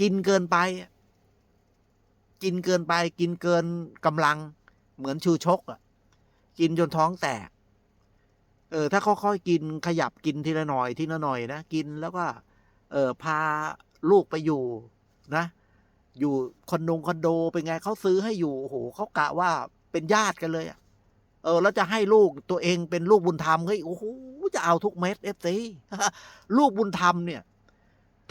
กินเกินไป กินเกินไป กินเกินกำลัง เหมือนชูชกอะ กินจนท้องแตก เออ ถ้าค่อยๆกินขยับกินทีละหน่อยทีละหน่อยนะกินแล้วก็ เออพาลูกไปอยู่นะ อยู่คอนโดคอนโดเป็นไงเขาซื้อให้อยู่โอ้โหเขากะว่าเป็นญาติกันเลยอะเออแล้วจะให้ลูกตัวเองเป็นลูกบุญธรรมเฮ้ยโอ้โหจะเอาทุกเม็ดเอฟซีลูกบุญธรรมเนี่ย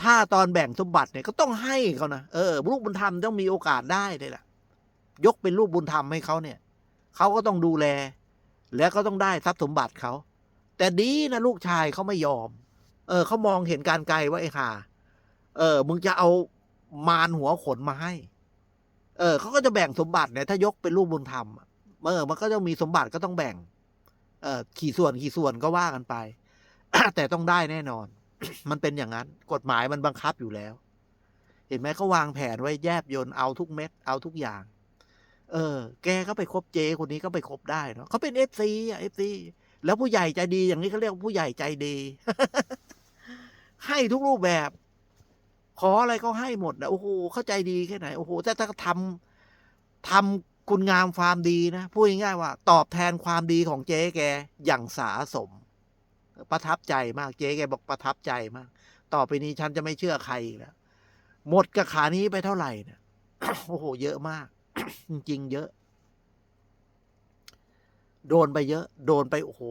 ถ้าตอนแบ่งสมบัติเนี่ยก็ต้องให้เขานะเออลูกบุญธรรมต้องมีโอกาสได้เลยล่ะ ยกเป็นลูกบุญธรรมให้เขาเนี่ยเขาก็ต้องดูแล แล้วก็ต้องได้ทรัพย์สมบัติเขาแต่ดีนะลูกชายเขาไม่ยอม เออเขามองเห็นการไกลว่าไอ้ห่าเออ มึงจะเอามารหัวขนมาให้ เออเขาก็จะแบ่งสมบัติเนี่ยถ้ายกเป็นลูกบุญธรรมเออมันก็จะมีสมบัติก็ต้องแบ่ง เออขี่ส่วนขี่ส่วนก็ว่ากันไปแต่ต้องได้แน่นอน มันเป็นอย่างนั้น กฎหมายมันบังคับอยู่แล้ว เห็นไหมเขาวางแผนไว้แยบยนเอาทุกเม็ดเอาทุกอย่าง เออ แกก็ไปคบเจคนนี้ก็ไปคบได้เนาะเขาเป็นเอฟซีอะเอฟซีแล้วผู้ใหญ่ใจดีอย่างนี้เขาเรียกว่าผู้ใหญ่ใจดี ให้ทุกรูปแบบ ขออะไรก็ให้หมดนะโอ้โหเข้าใจดีแค่ไหนโอ้โหแต่ถ้าทำทำคุณงามความดีนะพูดง่ายๆว่า ตอบแทนความดีของเจ๊แกอย่างสาสม ประทับใจมากเจ๊แกบอกประทับใจมาก ต่อไปนี้ฉันจะไม่เชื่อใครอีกแล้วหมดกับขานี้ไปเท่าไหร่เนี่ยโอ้โห เยอะมาก จริง ๆ เยอะ โดนไปเยอะ โดนไปโอ้โห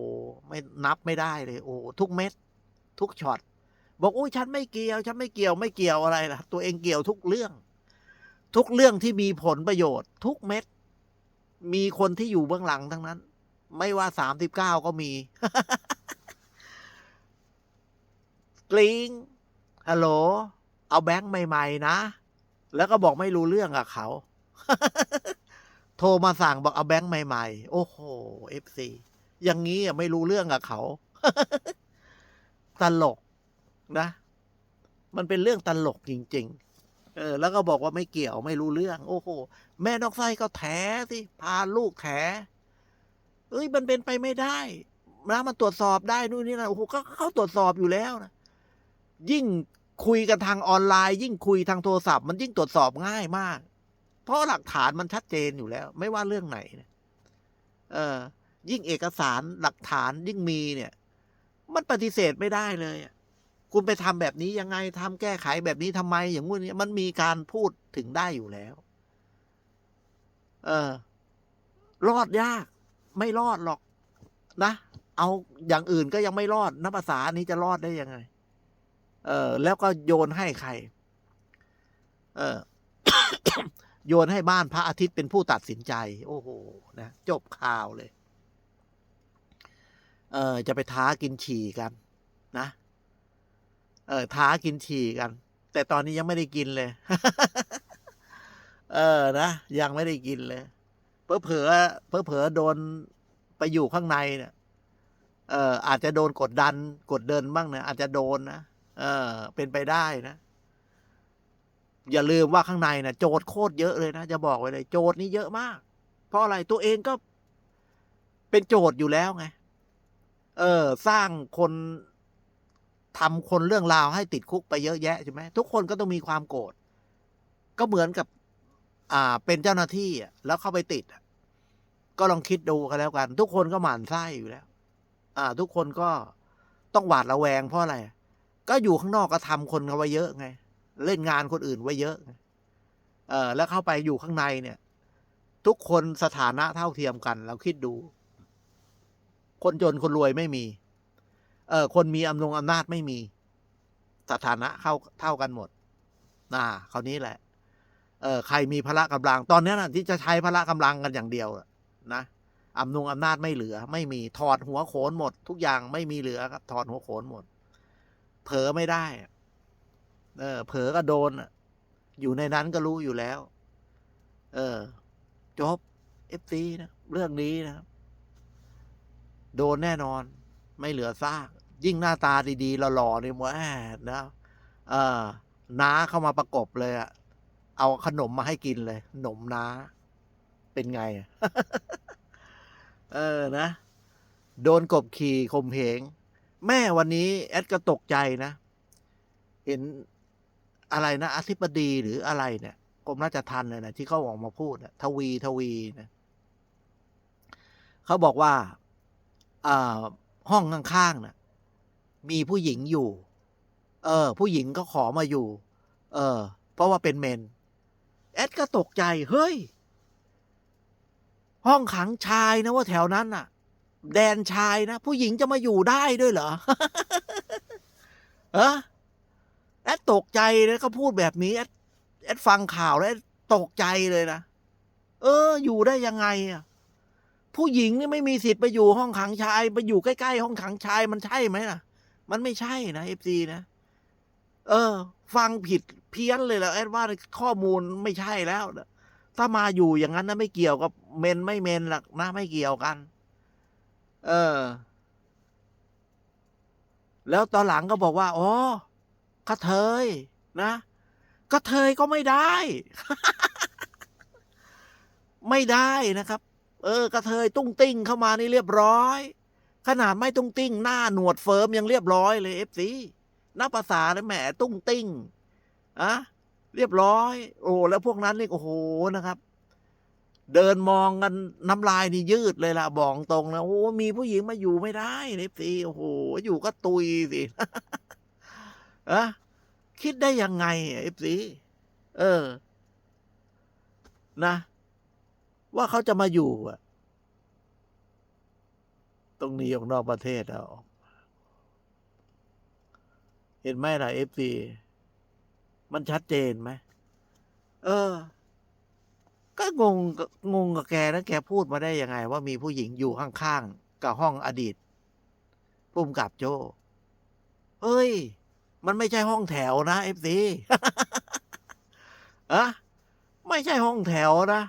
ไม่นับไม่ได้เลย โอ้ทุกเม็ด ทุกช็อตบอกโอ้ยฉันไม่เกี่ยว ฉันไม่เกี่ยวไม่เกี่ยวอะไรล่ะ ตัวเองเกี่ยวทุกเรื่อง ทุกเรื่องที่มีผลประโยชน์ ทุกเม็ด มีคนที่อยู่เบื้องหลังทั้งนั้น ไม่ว่าสามสิบเก้าก็มี กริงฮัลโหล เอาแบงค์ใหม่ ๆ นะ แล้วก็บอกไม่รู้เรื่องกับเขา โทรมาสั่งบอกเอาแบงค์ใหม่ ๆ โอ้โหเอฟซีอย่างนี้อะไม่รู้เรื่องกับเขา ตลกนะ มันเป็นเรื่องตลกจริง ๆ เออ แล้วก็บอกว่าไม่เกี่ยวไม่รู้เรื่อง โอ้โห แม่นอกไส้ก็แถสิพาลูกแถเอ้ยมันเป็นไปไม่ได้นะมันตรวจสอบได้นู่นนี่นะโอ้โหก็เขาตรวจสอบอยู่แล้วนะ ยิ่งคุยกันทางออนไลน์ ยิ่งคุยทางโทรศัพท์ มันยิ่งตรวจสอบง่ายมาก เพราะหลักฐานมันชัดเจนอยู่แล้ว ไม่ว่าเรื่องไหนเนี่ยเออ ยิ่งเอกสารหลักฐานยิ่งมีเนี่ย มันปฏิเสธไม่ได้เลยคุณไปทำแบบนี้ยังไงทำแก้ไขแบบนี้ทำไม อย่างงู้นนี้มันมีการพูดถึงได้อยู่แล้ว เออ รอดยาก ไม่รอดหรอก นะ เอาอย่างอื่นก็ยังไม่รอดนับภาษานี้จะรอดได้ยังไง เออแล้วก็โยนให้ใคร เออโยนให้บ้านพระอาทิตย์เป็นผู้ตัดสินใจ โอ้โหนะจบข่าวเลย เออจะไปท้ากินฉี่กันนะเออท้ากินฉี่กัน แต่ตอนนี้ยังไม่ได้กินเลย เออนะยังไม่ได้กินเลยเพอเผอเพอเผอโดนไปอยู่ข้างในเนี่ยเอออาจจะโดนกดดัน กดเดินบ้างนะอาจจะโดนนะ เออเป็นไปได้นะ อย่าลืมว่าข้างในนะโจทย์โคตรเยอะเลยนะ จะบอกไว้เลย โจทย์นี้เยอะมาก เพราะอะไรตัวเองก็เป็นโจทย์อยู่แล้วไง เออ สร้างคนทำคนเรื่องราวให้ติดคุกไปเยอะแยะใช่ไหมทุกคนก็ต้องมีความโกรธก็เหมือนกับ อ่า เป็นเจ้าหน้าที่แล้วเข้าไปติดก็ลองคิดดูกันแล้วกัน ทุกคนก็หมั่นไส้อยู่แล้ว อ่า ทุกคนก็ต้องหวาดระแวงเพราะอะไร ก็อยู่ข้างนอกก็ทำคนเขาไว้เยอะไง เล่นงานคนอื่นไว้เยอะเออแล้วเข้าไปอยู่ข้างในเนี่ย ทุกคนสถานะเท่าเทียมกัน เราคิดดู คนจนคนรวยไม่มี เออคนมีอำนงอำนาจไม่มี สถานะเข้าเท่ากันหมดน่าคราวนี้แหละ เออใครมีพละกำลัง ตอนนี้นะที่จะใช้พละกำลังกันอย่างเดียวนะอำนงอำนาจไม่เหลือ ไม่มีถอดหัวโขนหมด ทุกอย่างไม่มีเหลือครับถอดหัวโขนหมด เผลอไม่ได้เออเผลอก็โดนอยู่ในนั้นก็รู้อยู่แล้ว เออ จบเอฟซีนะ เรื่องนี้นะครับ โดนแน่นอน ไม่เหลือซาก ยิ่งหน้าตาดีๆหล่อๆนี่แหมนะเออน้าเข้ามาประกบเลยอะเอาขนมมาให้กินเลยขนมน้า เป็นไงอเออนะ โดนกบขี่ข่มเหง แม่วันนี้แอดก็ตกใจนะ เห็นอะไรนะอธิบดีหรืออะไรเนี่ยกรมราชทัณฑ์เนี่ยนะที่เขาออกมาพูดอะทวีทวีนะเขาบอกว่าอ่าห้องข้างๆนะมีผู้หญิงอยู่ เออ ผู้หญิงก็ขอมาอยู่ เออ เพราะว่าเป็นเมน แอดก็ตกใจ เฮ้ย ห้องขังชายนะว่าแถวนั้นน่ะ แดนชายนะ ผู้หญิงจะมาอยู่ได้ด้วยเหรอเออแอดตกใจเลยเขาพูดแบบนี้แอดแอดฟังข่าวแล้วแอดตกใจเลยนะเออ อยู่ได้ยังไงอะผู้หญิงนี่ไม่มีสิทธิ์ไปอยู่ห้องขังชาย ไปอยู่ใกล้ๆห้องขังชายมันใช่ไหมล่ะ มันไม่ใช่นะเอฟซีนะเออ ฟังผิดเพี้ยนเลยแล้วแอดว่าข้อมูลไม่ใช่แล้วถ้ามาอยู่อย่างนั้นนะไม่เกี่ยวกับเมนไม่เมนหรอกนะไม่เกี่ยวกัน เออ แล้วตอนหลังก็บอกว่าอ๋อกระเทยนะกระเทยก็ไม่ได้ ไม่ได้นะครับ เออกระเทยตุ้งติ้งเข้ามานี่เรียบร้อย ขนาดไม่ตุ้งติ้ง หน้าหนวดเฟิร์มยังเรียบร้อยเลยเอฟซีนับภาษาเลยแหมตุ้งติ้งอะเรียบร้อย โอ้แล้วพวกนั้นนี่โอ้โหนะครับ เดินมองกันน้ำลายนี่ยืดเลยล่ะบอกตรงนะโอ้มีผู้หญิงมาอยู่ไม่ได้เอฟซีโอ้โหอยู่ก็ตุยสิอะคิดได้ยังไงเอฟซีเออ นะ ว่าเขาจะมาอยู่อะตรงนี้ออกนอกประเทศเอาเห็นไหมล่ะเอฟซีมันชัดเจนไหมเออ ก็งงกับงงกับแกนะแกพูดมาได้ยังไง ว่ามีผู้หญิงอยู่ข้างๆกับห้องอดีตพุ่มกับโจเฮ้ย มันไม่ใช่ห้องแถวนะเอฟซีอะไม่ใช่ห้องแถวนะ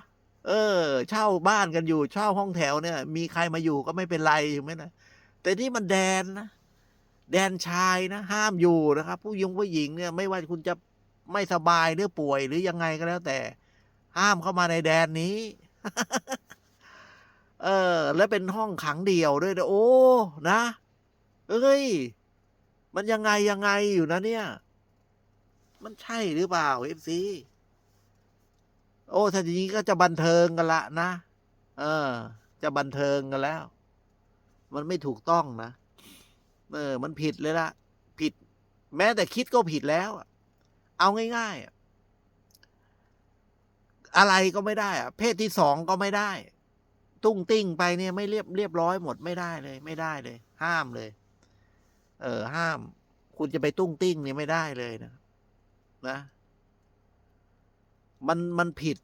เออ เช่าบ้านกันอยู่เช่าห้องแถวเนี่ย มีใครมาอยู่ก็ไม่เป็นไรถูกไหมนะแต่นี่มันแดนนะแดนชายนะห้ามอยู่นะครับ ผู้หญิงผู้หญิงเนี่ย ไม่ว่าคุณจะไม่สบายหรือป่วยหรือยังไงก็แล้วแต่ ห้ามเข้ามาในแดนนี้ เออ แล้วเป็นห้องขังเดี่ยวด้วยนะโอ้ นะ เอ้ย มันยังไงยังไงอยู่นะเนี่ย มันใช่หรือเปล่าเอฟซีโอ้ถ้าอย่างนี้ก็จะบันเทิงกันละนะ เออ จะบันเทิงกันแล้ว มันไม่ถูกต้องนะ เออ มันผิดเลยละผิด แม้แต่คิดก็ผิดแล้ว เอาง่ายๆ อะไรก็ไม่ได้อะเพศที่สองก็ไม่ได้ ตุ้งติ้งไปเนี่ยไม่เรียบเรียบร้อยหมดไม่ได้เลย ไม่ได้เลย ห้ามเลย เออ ห้าม คุณจะไปตุ้งติ้งเนี่ยไม่ได้เลยนะนะ มันมันผิด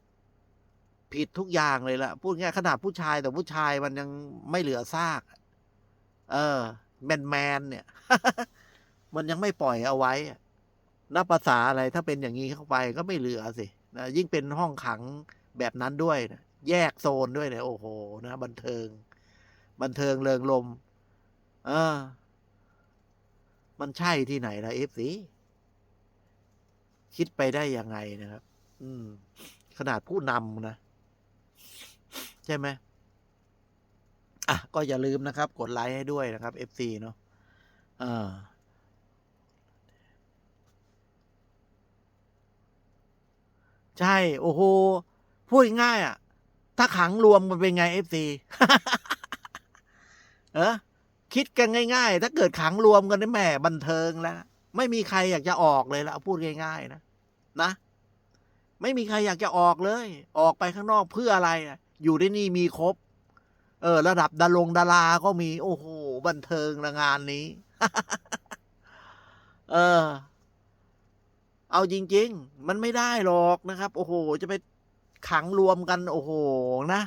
ผิดทุกอย่างเลยละพูดง่ายขนาดผู้ชายแต่ผู้ชายมันยังไม่เหลือซาก เออ แมนแมนเนี่ย มันยังไม่ปล่อยเอาไว้นับภาษาอะไรถ้าเป็นอย่างนี้เข้าไปก็ไม่เหลือสิ นะยิ่งเป็นห้องขังแบบนั้นด้วยนะแยกโซนด้วยเนี่ยโอ้โหนะ บันเทิง บันเทิงเริงลม เออ มันใช่ที่ไหนล่ะเอฟซีคิดไปได้ยังไงนะครับ อืม ขนาดผู้นำนะ ใช่ไหมอะ ก็อย่าลืมนะครับ กดไลค์ให้ด้วยนะครับ FC เนาะอ่า ใช่ โอ้โห พูดง่ายอะ ถ้าขังรวมมันเป็นไง FC เออคิดกันง่าย ๆ ถ้าเกิดขังรวมกันนี่แหมบันเทิงแล้ว ไม่มีใครอยากจะออกเลยละพูดง่าย ๆ นะนะไม่มีใครอยากจะออกเลย ออกไปข้างนอกเพื่ออะไรอะอยู่ที่นี่มีครบ เออ ระดับดารงดาราก็มี โอ้โห บันเทิงละงานนี้ เออ เอาจริง ๆ มันไม่ได้หรอกนะครับ โอ้โห จะไปขังรวมกัน โอ้โหนะ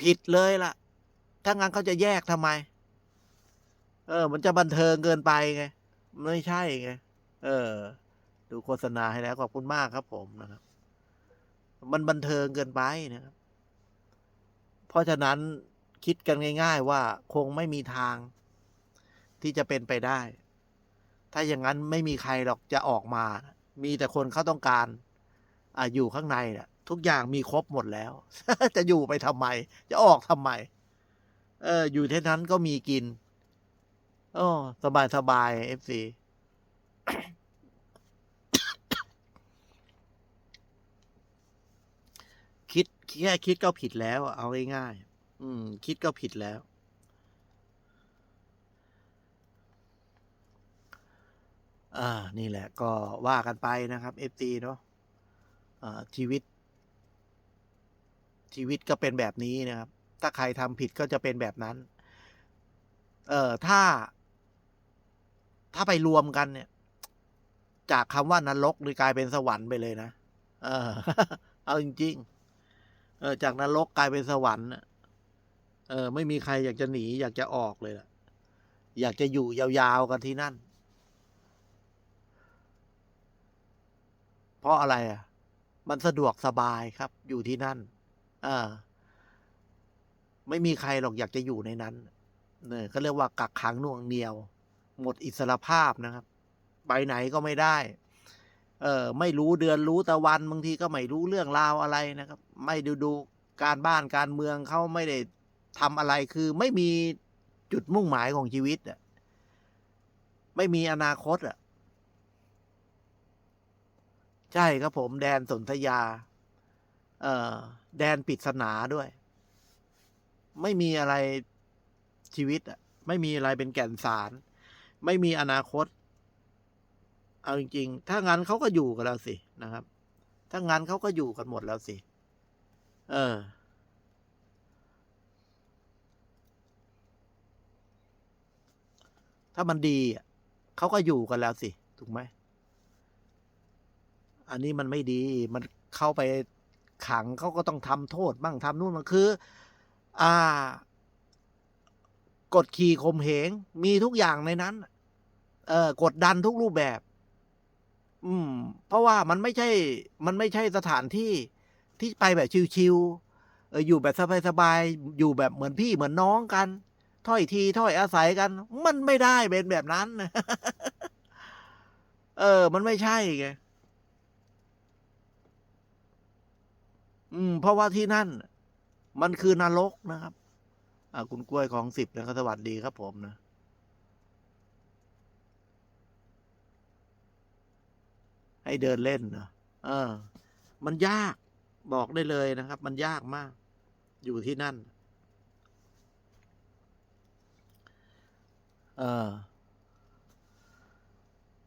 ผิดเลยล่ะ ถ้างั้นเขาจะแยกทำไม เออ มันจะบันเทิงเกินไปไง ไม่ใช่ไง เออ ดูโฆษณาให้แล้วขอบคุณมากครับผมนะครับ มันบันเทิงเกินไปนะครับ เพราะฉะนั้นคิดกันง่าย ๆ ว่าคงไม่มีทางที่จะเป็นไปได้ ถ้าอย่างนั้นไม่มีใครหรอกจะออกมา มีแต่คนเขาต้องการออยู่ข้างในเนี่ยทุกอย่างมีครบหมดแล้ว จะอยู่ไปทำไม จะออกทำไม เออ อยู่เท่านั้นก็มีกินอ๋อสบายสบายเอฟซีคิดแค่คิดก็ผิดแล้ว เอาง่ายๆอืม คิดก็ผิดแล้ว อ่า นี่แหละก็ว่ากันไปนะครับ FT เนาะอ่าชีวิต ชีวิตก็เป็นแบบนี้นะครับ ถ้าใครทำผิดก็จะเป็นแบบนั้น เอ่อ ถ้า ถ้าไปรวมกันเนี่ย จากคำว่านรกเลยกลายเป็นสวรรค์ไปเลยนะ เออ เอาจริง ๆ เออ จากนรกกลายเป็นสวรรค์นะเออ ไม่มีใครอยากจะหนี อยากจะออกเลยล่ะ อยากจะอยู่ยาวๆกันที่นั่น เพราะอะไรอะ มันสะดวกสบายครับ อยู่ที่นั่น เออ ไม่มีใครหรอกอยากจะอยู่ในนั้น เนี่ยเขาเรียกว่ากักขังน่วงเหนียว หมดอิสรภาพนะครับ ไปไหนก็ไม่ได้ เออ ไม่รู้เดือนรู้ตะวันบางทีก็ไม่รู้เรื่องราวอะไรนะครับ ไม่ดูดูการบ้านการเมืองเขาไม่ได้ทำอะไรคือไม่มีจุดมุ่งหมายของชีวิตอะ ไม่มีอนาคตอะ ใช่ครับผมแดนสนธยา เอ่อ แดนปริศนาด้วย ไม่มีอะไรชีวิตอะไม่มีอะไรเป็นแก่นสาร ไม่มีอนาคต เอาจริงๆ ถ้างั้นเขาก็อยู่กันแล้วสินะครับ ถ้างั้นเขาก็อยู่กันหมดแล้วสิ เออ ถ้ามันดีอะเขาก็อยู่กันแล้วสิ ถูกไหม อันนี้มันไม่ดีมันเข้าไปขังเขาก็ต้องทำโทษบ้างทำนู่นมันคือ อ่ากดขี่ข่มเหงมีทุกอย่างในนั้น เออกดดันทุกรูปแบบ อืม เพราะว่ามันไม่ใช่ มันไม่ใช่สถานที่ที่ไปแบบชิวๆเอออยู่แบบสบายๆอยู่แบบเหมือนพี่เหมือนน้องกันถ้อยทีถ้อยอาศัยกัน มันไม่ได้เป็นแบบนั้น เออ มันไม่ใช่ไง อืม เพราะว่าที่นั่น มันคือนรกนะครับ อ่า คุณกล้วยของสิบนะครับสวัสดีครับผมนะให้เดินเล่นนะเออ มันยากบอกได้เลยนะครับ มันยากมาก อยู่ที่นั่น เออ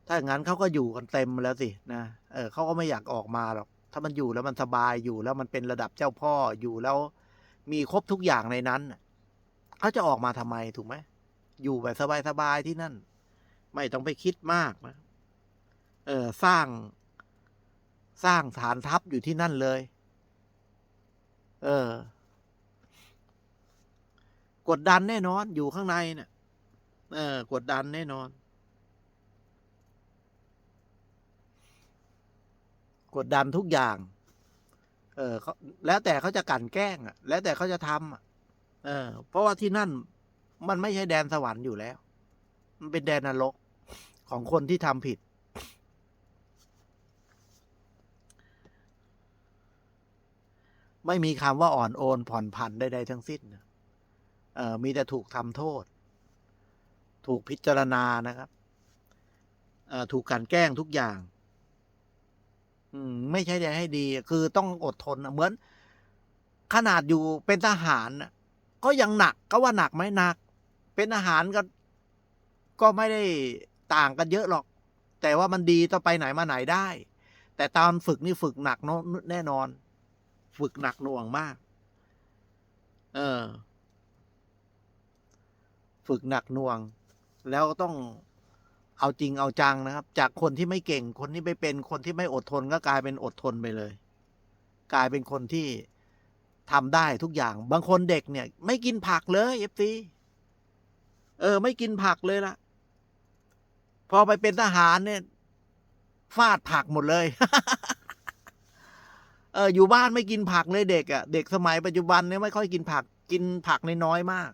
ถ้าอย่างนั้นเขาก็อยู่กันเต็มแล้วสินะ เออเขาก็ไม่อยากออกมาหรอก ถ้ามันอยู่แล้วมันสบายอยู่แล้วมันเป็นระดับเจ้าพ่ออยู่แล้วมีครบทุกอย่างในนั้นเขาจะออกมาทำไมถูกไหมอยู่แบบสบายๆที่นั่น ไม่ต้องไปคิดมากนะเออสร้างสร้างฐานทัพอยู่ที่นั่นเลย เออ กดดันแน่นอนอยู่ข้างในเนะ่ะเออ กดดันแน่นอน กดดันทุกอย่าง เออแล้วแต่เขาจะกลั่นแกล้งอะ แล้วแต่เขาจะทำอะเออ เพราะว่าที่นั่นมันไม่ใช่แดนสวรรค์อยู่แล้ว มันเป็นแดนนรกของคนที่ทำผิด ไม่มีคำว่าอ่อนโอนผ่อนผันใดๆทั้งสิ้นเออมีแต่ถูกทำโทษ ถูกพิจารณานะครับเออถูกกลันแกล้งทุกอย่าง มไม่ใช่ได้ให้ดี คือต้องอดทนเหมือน ขนาดอยู่เป็นทหารก็ยังหนักก็ว่าหนักไหมหนัก เป็นทหารก็ ก็ไม่ได้ต่างกันเยอะหรอก แต่ว่ามันดีต่อไปไหนมาไหนได้ แต่ตอนฝึกนี่ฝึกหนักเนอะแน่นอน ฝึกหนักหน่วงมาก เออ ฝึกหนักหน่วง แล้วต้อง เอาจริงเอาจังนะครับ จากคนที่ไม่เก่งคนที่ไม่เป็นคนที่ไม่อดทนก็กลายเป็นอดทนไปเลย กลายเป็นคนที่ทำได้ทุกอย่าง บางคนเด็กเนี่ย ไม่กินผักเลยเอฟซีเออ ไม่กินผักเลยละพอไปเป็นทหารเนี่ยฟาดผักหมดเลย เอออยู่บ้านไม่กินผักเลยเด็กอะ่ะ เด็กสมัยปัจจุบันเนี่ยไม่ค่อยกินผัก กินผักน้อยมาก